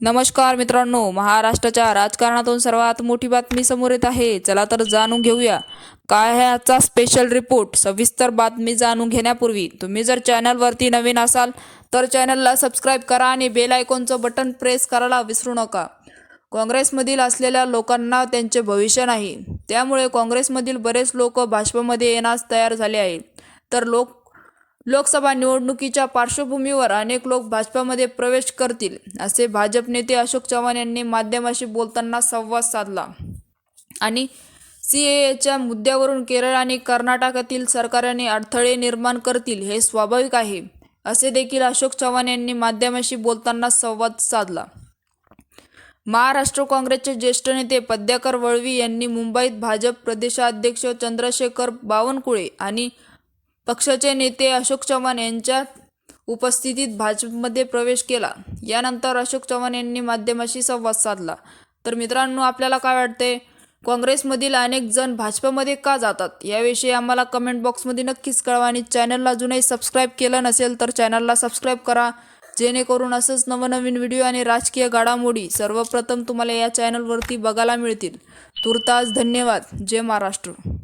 नमस्कार मित्रांनो महाराष्ट्राच्या राजकारणातून सर्वात मोठी बातमी समोर येत आहे. चला तर जाणून घेऊया. काय आहे आजचा स्पेशल रिपोर्ट सविस्तर बातमी जाणून घेण्यापूर्वी तुम्ही जर चॅनलवरती नवीन असाल तर चॅनलला सबस्क्राईब करा आणि बेल आयकॉनचं बटन प्रेस करायला विसरू नका. काँग्रेसमधील असलेल्या लोकांना त्यांचे भविष्य नाही. त्यामुळे काँग्रेसमधील बरेच लोक भाजपमध्ये येण्यास तयार झाले आहे तर लोक लोकसभा निवडणुकीच्या पार्श्वभूमीवर अनेक लोक भाजपामध्ये प्रवेश करतील असे भाजप नेते अशोक चव्हाण यांनी माध्यमाशी बोलताना संवाद साधला. आणि सी एच्या मुद्द्यावरून केरळ आणि कर्नाटकातील सरकारने अडथळे निर्माण करतील हे स्वाभाविक आहे असे देखील अशोक चव्हाण यांनी माध्यमाशी बोलताना संवाद साधला. महाराष्ट्र काँग्रेसचे ज्येष्ठ नेते पद्याकर वळवी यांनी मुंबईत भाजप प्रदेशाध्यक्ष चंद्रशेखर बावनकुळे आणि पक्षाचे नेते अशोक चव्हाण यांच्या उपस्थितीत भाजपमध्ये प्रवेश केला. यानंतर अशोक चव्हाण यांनी माध्यमाशी संवाद साधला. तर मित्रांनो आपल्याला काय वाटते काँग्रेसमधील अनेक जण भाजपमध्ये का जातात? याविषयी आम्हाला कमेंट बॉक्समध्ये नक्कीच कळवा आणि चॅनलला अजूनही सबस्क्राईब केलं नसेल तर चॅनलला सबस्क्राईब करा. जेणेकरून असंच नवनवीन व्हिडिओ आणि राजकीय घडामोडी सर्वप्रथम तुम्हाला या चॅनलवरती बघायला मिळतील. तुर्तास धन्यवाद. जय महाराष्ट्र.